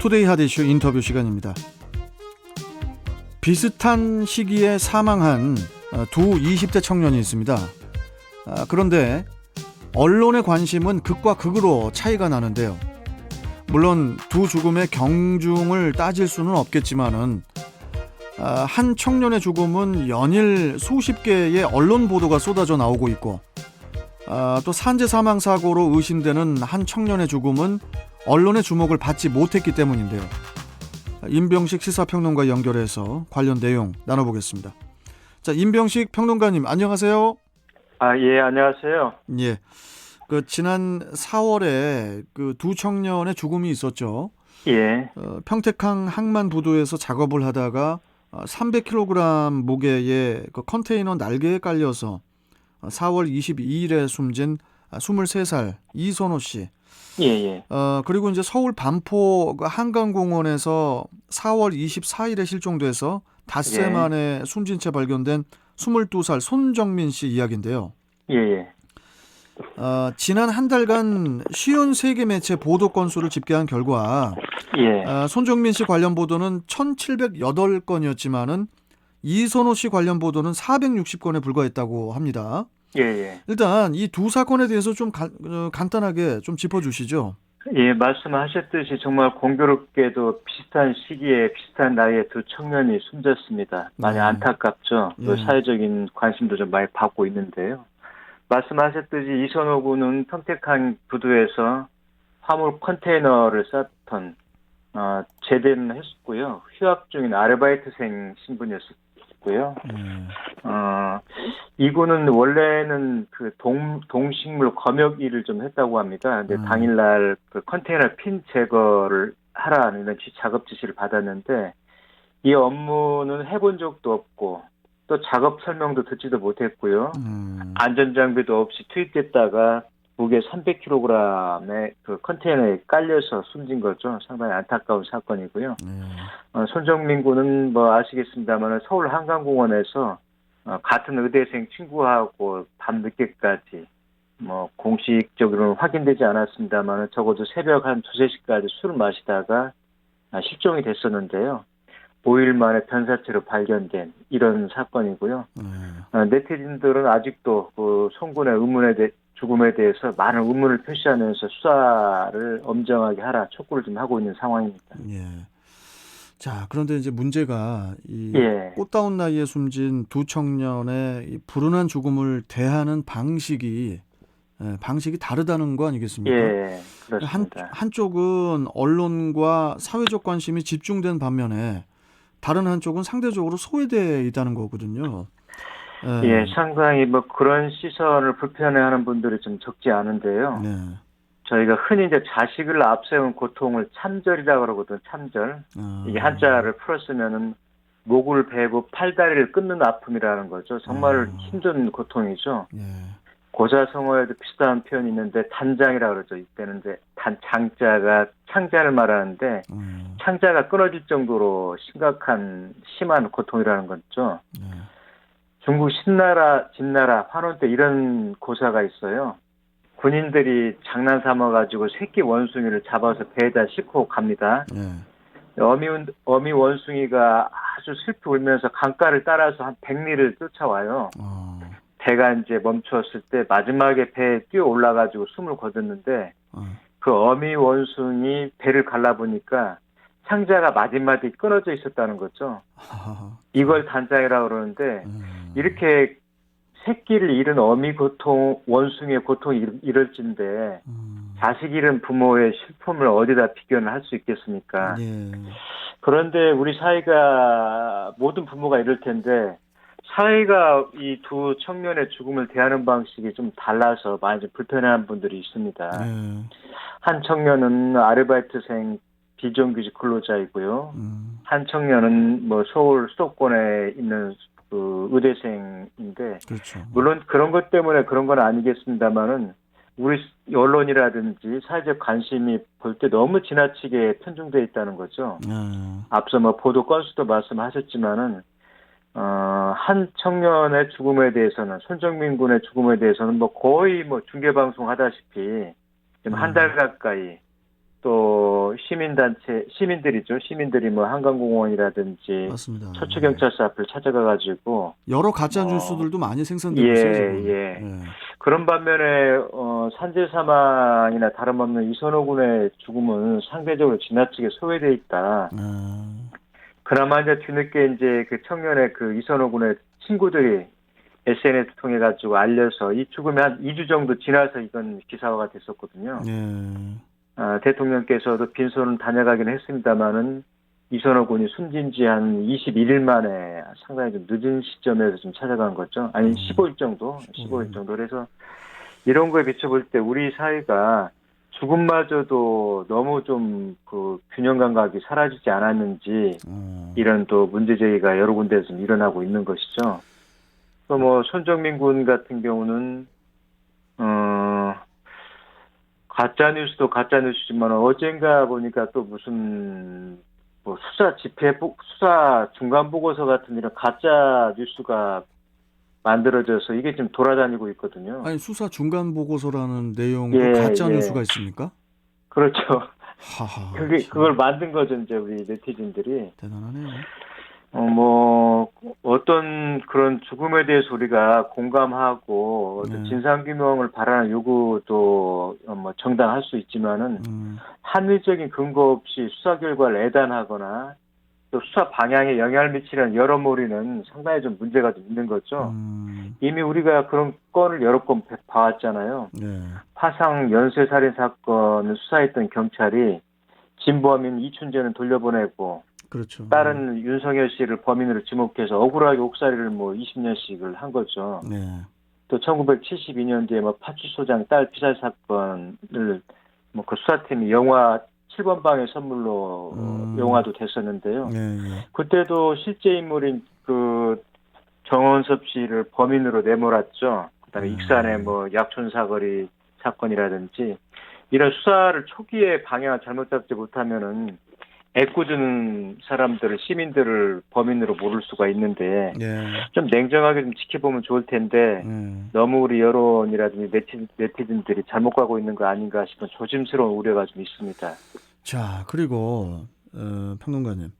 투데이 하디슈 인터뷰 시간입니다. 비슷한 시기에 사망한 어, 두 20대 청년이 있습니다. 아, 그런데 언론의 관심은 극과 극으로 차이가 나는데요. 물론 두 죽음의 경중을 따질 수는 없겠지만은 아, 한 청년의 죽음은 연일 수십 개의 언론 보도가 쏟아져 나오고 있고 아, 또 산재 사망 사고로 의심되는 한 청년의 죽음은 언론의 주목을 받지 못했기 때문인데요. 임병식 시사평론가 연결해서 관련 내용 나눠보겠습니다. 자, 임병식 평론가님 안녕하세요. 아, 예, 안녕하세요. 예. 그 지난 4월에 그 두 청년의 죽음이 있었죠. 예, 어, 평택항 항만 부두에서 작업을 하다가 300kg 무게의 그 컨테이너 날개에 깔려서 4월 22일에 숨진 23살 이선호 씨. 예, 예. 어, 그리고 이제 서울 반포 그 한강공원에서 4월 24일에 실종돼서 닷새 예. 만에 숨진 채 발견된 22살 손정민 씨 이야기인데요. 예, 예. 어, 지난 한 달간 쉬운 세계 매체 보도 건수를 집계한 결과 예. 어, 손정민 씨 관련 보도는 1,708건이었지만은 이선호 씨 관련 보도는 460건에 불과했다고 합니다. 예, 예. 일단 이 두 사건에 대해서 좀 간, 어, 간단하게 좀 짚어주시죠. 예, 말씀하셨듯이 정말 공교롭게도 비슷한 시기에 비슷한 나이에 두 청년이 숨졌습니다. 많이 네. 안타깝죠. 또 예. 사회적인 관심도 좀 많이 받고 있는데요. 말씀하셨듯이 이선호 군은 평택항 부두에서 화물 컨테이너를 쌌던 어, 제대는 했었고요. 휴학 중인 아르바이트생 신분이었 고요. 예. 어, 이분은 원래는 그 동, 동식물 검역 일을 좀 했다고 합니다. 근데 음. 당일날 그 컨테이너 핀 제거를 하라는 이런 지- 작업 지시를 받았는데 이 업무는 해본 적도 없고 또 작업 설명도 듣지도 못했고요. 음, 안전장비도 없이 투입됐다가 무게 300kg의 그 컨테이너에 깔려서 숨진 거죠. 상당히 안타까운 사건이고요. 예. 어, 손정민 군은 뭐 아시겠습니다만 서울 한강공원에서 어, 같은 의대생 친구하고 밤 늦게까지 뭐 공식적으로는 확인되지 않았습니다만 적어도 새벽 한 두세 시까지 술을 마시다가 아, 실종이 됐었는데요. 5일 만에 변사체로 발견된 이런 사건이고요. 예. 어, 네티즌들은 아직도 그 송군의 의문에 대, 죽음에 대해서 많은 의문을 표시하면서 수사를 엄정하게 하라 촉구를 좀 하고 있는 상황입니다. 예. 자, 그런데 이제 문제가 이 예. 꽃다운 나이에 숨진 두 청년의 이 불운한 죽음을 대하는 방식이 예, 방식이 다르다는 거 아니겠습니까? 예, 한 그렇습니다. 한쪽은 언론과 사회적 관심이 집중된 반면에 다른 한쪽은 상대적으로 소외되어 있다는 거거든요. 예, 상당히 뭐 그런 시선을 불편해하는 분들이 좀 적지 않은데요. 네. 저희가 흔히 이제 자식을 앞세운 고통을 참절이라고 그러거든, 참절. 아, 이게 한자를 풀었으면은 목을 베고 팔다리를 끊는 아픔이라는 거죠. 정말 음. 힘든 고통이죠. 예. 고자성어에도 비슷한 표현이 있는데 단장이라고 그러죠. 이때는 이제 단 장자가 창자를 말하는데 음, 창자가 끊어질 정도로 심각한 심한 고통이라는 거죠. 예. 중국 신나라, 진나라, 환원 때 이런 고사가 있어요. 군인들이 장난 삼아 가지고 새끼 원숭이를 잡아서 배에다 싣고 갑니다. 예. 어미 어미 원숭이가 아주 슬피 울면서 강가를 따라서 한 100리를 쫓아와요. 어, 배가 이제 멈추었을 때 마지막에 배에 뛰어 올라 가지고 숨을 거뒀는데 어, 그 어미 원숭이 배를 갈라보니까 창자가 마디마디 끊어져 있었다는 거죠. 하하하. 이걸 단장이라고 그러는데 음, 이렇게 새끼를 잃은 어미 고통, 원숭이의 고통이 이럴- 이럴진데 음, 자식 잃은 부모의 슬픔을 어디다 비교는 할 수 있겠습니까? 예. 그런데 우리 사회가 모든 부모가 이럴 텐데 사회가 이 두 청년의 죽음을 대하는 방식이 좀 달라서 많이 좀 불편해하는 분들이 있습니다. 예. 한 청년은 아르바이트생 비정규직 근로자이고요. 음, 한 청년은 뭐 서울 수도권에 있는 그 의대생인데 그렇죠. 물론 그런 것 때문에 그런 건 아니겠습니다만은 우리 언론이라든지 사회적 관심이 볼 때 너무 지나치게 편중돼 있다는 거죠. 예. 앞서 뭐 보도 건수도 말씀하셨지만은 어, 한 청년의 죽음에 대해서는 손정민 군의 죽음에 대해서는 뭐 거의 뭐 중계 방송 하다시피 지금 한달 가까이 또 시민단체 시민들이죠. 시민들이 뭐 한강공원이라든지 맞습니다. 서초경찰서 앞을 찾아가 가지고 여러 가짜 어, 뉴스들도 많이 생산되고 예, 있어요. 지금. 예. 그런 반면에 어, 산재 사망이나 다름없는 이선호 군의 죽음은 상대적으로 지나치게 소외돼 있다. 아, 그나마 이제 뒤늦게 이제 그 청년의 그 이선호 군의 친구들이 SNS 통해 가지고 알려서 이 죽음이 한 2주 정도 지나서 이건 기사화가 됐었거든요. 예. 아, 대통령께서도 빈손은 다녀가긴 했습니다만은 이선호 군이 숨진 지 한 21일 만에 상당히 좀 늦은 시점에서 좀 찾아간 거죠. 아니, 음. 15일 정도, 15일 음. 정도. 그래서 이런 거에 비춰볼 때 우리 사회가 죽음마저도 너무 좀 그 균형 감각이 사라지지 않았는지 어, 이런 또 문제 제기가 여러 군데에서 좀 일어나고 있는 것이죠. 또 뭐 손정민 군 같은 경우는 어 가짜 뉴스도 가짜 뉴스지만 어젠가 보니까 또 무슨 뭐 수사 집회 보- 수사 중간 보고서 같은 이런 가짜 뉴스가 만들어져서 이게 지금 돌아다니고 있거든요. 아니 수사 중간 보고서라는 내용도 예, 가짜 예. 뉴스가 있습니까? 그렇죠. 하하. 그게 참 그걸 만든 거죠 이제 우리 네티즌들이. 대단하네요. 어, 뭐, 어떤 그런 죽음에 대해서 우리가 공감하고 네. 진상규명을 바라는 요구도 어, 뭐 정당할 수 있지만은 음, 합리적인 근거 없이 수사 결과를 애단하거나 또 수사 방향에 영향을 미치는 여러모리는 상당히 좀 문제가 좀 있는 거죠. 음, 이미 우리가 그런 건을 여러 건 봐- 봐왔잖아요. 네. 화상 연쇄살인 사건을 수사했던 경찰이 진범인 이춘재는 돌려보내고 그렇죠. 다른 윤석열 씨를 범인으로 지목해서 억울하게 옥살이를 뭐 20년씩을 한 거죠. 네. 또 1972년도에 뭐 파출소장 딸 피살 사건을 뭐 그 수사팀이 영화 7번 방의 선물로 음. 영화도 됐었는데요. 네, 예. 그때도 실제 인물인 그 정원섭 씨를 범인으로 내몰았죠. 그다음에 음. 익산의 뭐 약촌 사거리 사건이라든지 이런 수사를 초기에 방향을 잘못 잡지 못하면은 애꿎은 사람들을 시민들을 범인으로 모를 수가 있는데 예. 좀 냉정하게 좀 지켜보면 좋을 텐데 예. 너무 우리 여론이라든지 네티, 네티즌들이 잘못 가고 있는 거 아닌가 싶은 조심스러운 우려가 좀 있습니다. 자, 그리고 어, 평론가님.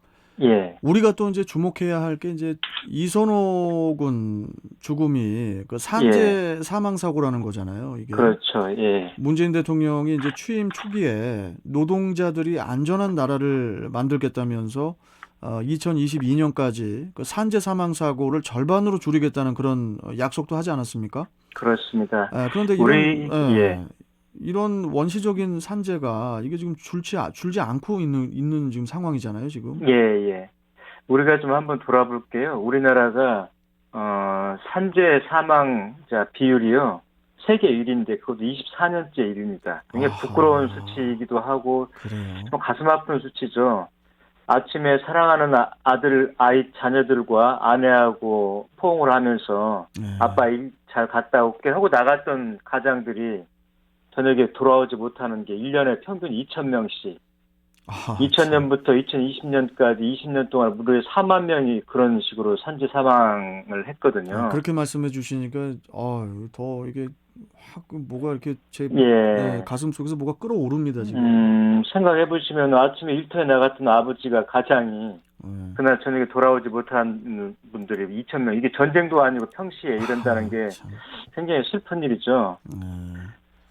예, 우리가 또 이제 주목해야 할 게 이제 이선호 군 죽음이 그 산재 사망 사고라는 거잖아요. 이게 그렇죠. 예, 문재인 대통령이 이제 취임 초기에 노동자들이 안전한 나라를 만들겠다면서 어, 2022년까지 그 산재 사망 사고를 절반으로 줄이겠다는 그런 어, 약속도 하지 않았습니까? 그렇습니다. 예, 그런데 이런 우리- 예, 예. 이런 원시적인 산재가 이게 지금 줄지 아- 줄지 않고 있는 있는 지금 상황이잖아요, 지금. 예, 예. 우리가 좀 한번 돌아볼게요. 우리나라가 어, 산재 사망자 비율이요. 세계 1위인데 그것도 24년째 1위입니다. 굉장히 아하. 부끄러운 수치이기도 하고 그래요. 좀 가슴 아픈 수치죠. 아침에 사랑하는 아- 아들, 아이, 자녀들과 아내하고 포옹을 하면서 네. 아빠 일 잘 갔다 올게 하고 나갔던 가장들이 저녁에 돌아오지 못하는 게 1년에 평균 2,000명씩. 아하, 2000년부터 2020년까지 20년 동안 무려 4만 명이 그런 식으로 산재 사망을 했거든요. 아, 그렇게 말씀해 주시니까 어, 더 이게 확 뭐가 이렇게 제 예. 네, 가슴 속에서 뭐가 끌어오릅니다 지금. 음, 생각해 보시면 아침에 일터에 나갔던 아버지가 가장이 네. 그날 저녁에 돌아오지 못한 분들이 2천 명. 이게 전쟁도 아니고 평시에 이런다는 게 아, 참. 굉장히 슬픈 일이죠. 네.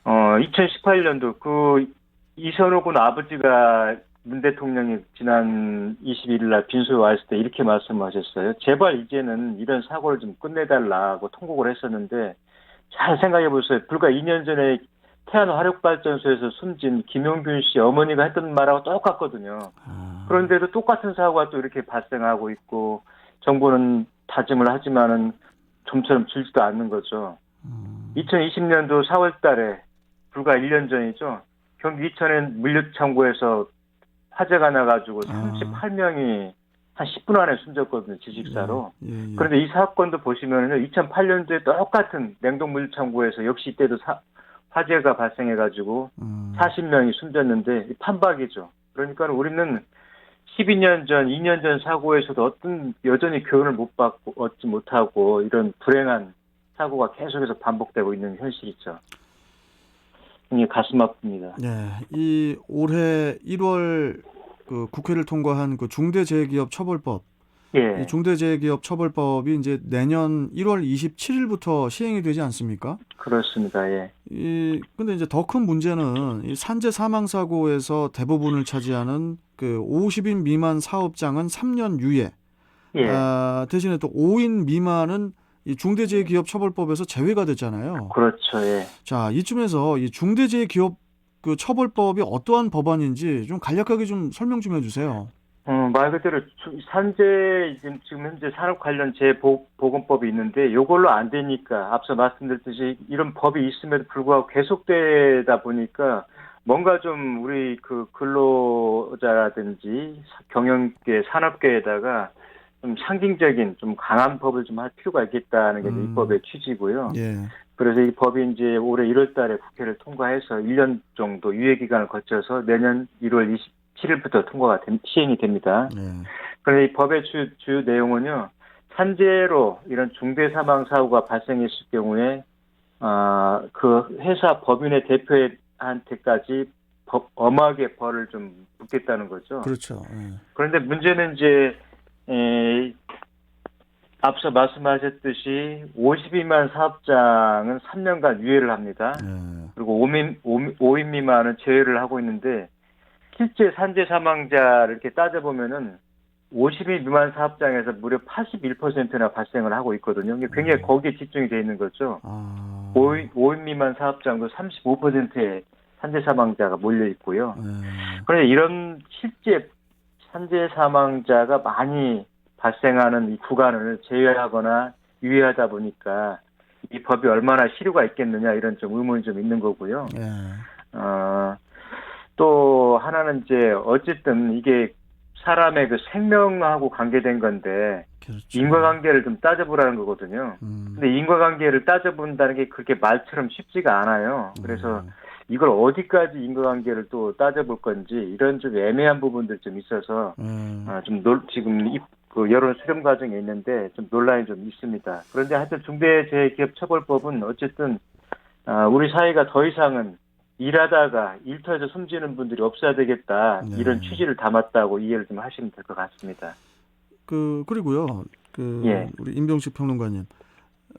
어, 2018년도 그 이선호 군 아버지가 문 대통령이 지난 21일 날 빈소에 와 있을 때 이렇게 말씀하셨어요. 제발 이제는 이런 사고를 좀 끝내달라고 통곡을 했었는데 잘 생각해 보세요. 불과 2년 전에 태안 화력발전소에서 숨진 김용균 씨 어머니가 했던 말하고 똑같거든요. 아, 그런데도 똑같은 사고가 또 이렇게 발생하고 있고 정부는 다짐을 하지만은 좀처럼 줄지도 않는 거죠. 음, 2020년도 4월 달에 불과 1년 전이죠. 경기 이천엔 물류창고에서 화재가 나가지고 아. 38명이 한 10분 안에 숨졌거든요. 지식사로. 예, 예. 그런데 이 사건도 보시면요. 2008년도에 똑같은 냉동 물류창고에서 역시 이때도 사- 화재가 발생해가지고 음, 40명이 숨졌는데 이 판박이죠. 그러니까 우리는 12년 전, 2년 전 사고에서도 어떤 여전히 교훈을 못 받고 얻지 못하고 이런 불행한 사고가 계속해서 반복되고 있는 현실이죠. 굉장히 가슴 아픕니다. 네, 이 올해 1월 그 국회를 통과한 그 중대재해기업 처벌법, 예, 이 중대재해기업 처벌법이 이제 내년 1월 27일부터 시행이 되지 않습니까? 그렇습니다. 예, 이 근데 이제 더 큰 문제는 이 산재 사망 사고에서 대부분을 차지하는 그 50인 미만 사업장은 3년 유예. 예, 아, 대신에 또 5인 미만은 이 중대재해기업 처벌법에서 제외가 됐잖아요. 그렇죠. 예. 자, 이쯤에서 이 중대재해기업 그 처벌법이 어떠한 법안인지 좀 간략하게 좀 설명 좀 해주세요. 음, 말 그대로 주- 산재 지금 지금 현재 산업 관련 재보건법이 있는데 이걸로 안 되니까 앞서 말씀드렸듯이 이런 법이 있음에도 불구하고 계속되다 보니까 뭔가 좀 우리 그 근로자라든지 경영계 산업계에다가 좀 상징적인 좀 강한 법을 좀 할 필요가 있겠다는 게 이제 음. 이 법의 취지고요. 예. 그래서 이 법이 이제 올해 1월 달에 국회를 통과해서 1년 정도 유예 기간을 거쳐서 내년 1월 27일부터 통과가 된- 시행이 됩니다. 예. 그런데 이 법의 주, 주 내용은요, 산재로 이런 중대 사망 사고가 발생했을 경우에, 아, 그 회사 법인의 대표한테까지 법, 엄하게 벌을 좀 묻겠다는 거죠. 그렇죠. 예. 그런데 문제는 이제, 에, 앞서 말씀하셨듯이 52만 사업장은 3년간 유예를 합니다. 예. 그리고 5인, 5인 미만은 제외를 하고 있는데 실제 산재 사망자를 이렇게 따져보면은 50인 미만 사업장에서 무려 81%나 발생을 하고 있거든요. 굉장히 음. 거기에 집중이 돼 있는 거죠. 아. 5인, 5인 미만 사업장도 35%의 산재 사망자가 몰려 있고요. 예. 그런데 이런 실제 산재 사망자가 많이 발생하는 이 구간을 제외하거나 유예하다 보니까 이 법이 얼마나 실효가 있겠느냐 이런 좀 의문이 좀 있는 거고요. 예. 어, 또 하나는 이제 어쨌든 이게 사람의 그 생명하고 관계된 건데 그렇죠. 인과관계를 좀 따져보라는 거거든요. 음. 근데 인과관계를 따져본다는 게 그렇게 말처럼 쉽지가 않아요. 그래서 음. 이걸 어디까지 인과관계를 또 따져볼 건지 이런 좀 애매한 부분들 좀 있어서 음. 아, 좀 놀, 지금 이- 그 여론 수렴 과정에 있는데 좀 논란이 좀 있습니다. 그런데 하여튼 중대재해기업처벌법은 어쨌든 아, 우리 사회가 더 이상은 일하다가 일터에서 숨지는 분들이 없어야 되겠다 네. 이런 취지를 담았다고 이해를 좀 하시면 될 것 같습니다. 그 그리고요. 그 예. 우리 임병식 평론가님.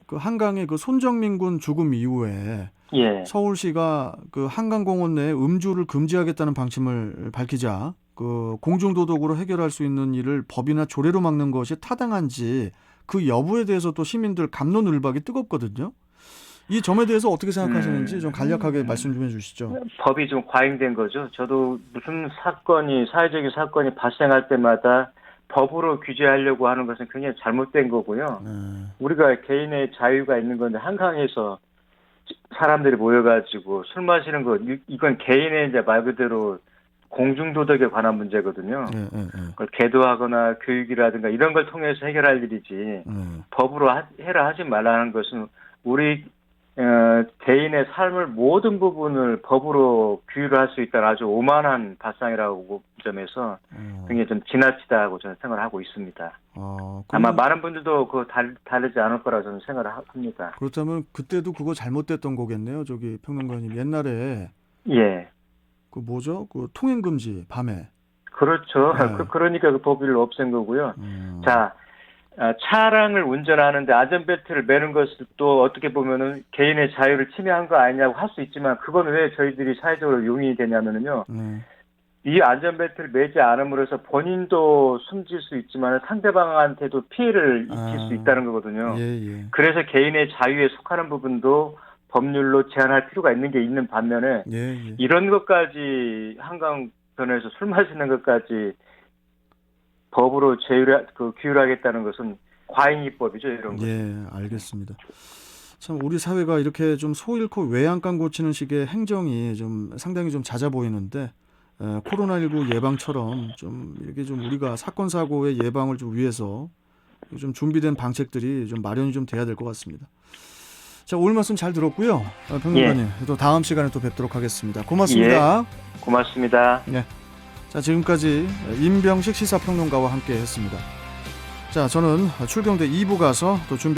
그 한강의 그 손정민 군 죽음 이후에 예, 서울시가 그 한강공원 내에 음주를 금지하겠다는 방침을 밝히자 그 공중도덕으로 해결할 수 있는 일을 법이나 조례로 막는 것이 타당한지 그 여부에 대해서 또 시민들 감론을박이 뜨겁거든요. 이 점에 대해서 어떻게 생각하시는지 음. 좀 간략하게 말씀 좀 해주시죠. 법이 좀 과잉된 거죠. 저도 무슨 사건이 사회적인 사건이 발생할 때마다 법으로 규제하려고 하는 것은 굉장히 잘못된 거고요. 네. 우리가 개인의 자유가 있는 건데 한강에서 사람들이 모여가지고 술 마시는 거 이- 이건 개인의 이제 말 그대로 공중 도덕에 관한 문제거든요. 예, 예, 예. 그걸 계도하거나 교육이라든가 이런 걸 통해서 해결할 일이지 네. 법으로 하, 해라 하지 말라는 것은 우리 어, 개인의 삶을 모든 부분을 법으로 규율을 할 수 있다는 아주 오만한 발상이라고 점에서 어, 굉장히 좀 지나치다고 저는 생각을 하고 있습니다. 어, 아마 많은 분들도 그 달, 다르지 않을 거라 저는 생각을 하- 합니다. 그렇다면 그때도 그거 잘못됐던 거겠네요. 저기 평론가님 옛날에 예. 그 뭐죠? 그 통행 금지 밤에. 그렇죠. 네. 그, 그러니까 그 법을 없앤 거고요. 음. 자, 아, 차량을 운전하는데 안전벨트를 매는 것을 또 어떻게 보면은 개인의 자유를 침해한 거 아니냐고 할 수 있지만 그건 왜 저희들이 사회적으로 용인이 되냐면은요. 네. 이 안전벨트를 매지 않음으로써 본인도 숨질 수 있지만 상대방한테도 피해를 입힐 아. 수 있다는 거거든요. 예, 예. 그래서 개인의 자유에 속하는 부분도 법률로 제한할 필요가 있는 게 있는 반면에 예, 예. 이런 것까지 한강 변에서 술 마시는 것까지 법으로 제휴를 그 규율하겠다는 것은 과잉입법이죠 이런 거. 예, 알겠습니다. 참 우리 사회가 이렇게 좀 소 잃고 외양간 고치는 식의 행정이 좀 상당히 좀 잦아 보이는데 에, 코로나19 예방처럼 좀 이렇게 좀 우리가 사건 사고의 예방을 좀 위해서 좀 준비된 방책들이 좀 마련이 좀 돼야 될 것 같습니다. 자, 오늘 말씀 잘 들었고요. 어, 평론가님, 또 다음 시간에 또 뵙도록 하겠습니다. 고맙습니다. 고맙습니다. 자, 지금까지 임병식 시사평론가와 함께 했습니다. 자, 저는 출경대 2부 가서 또 준비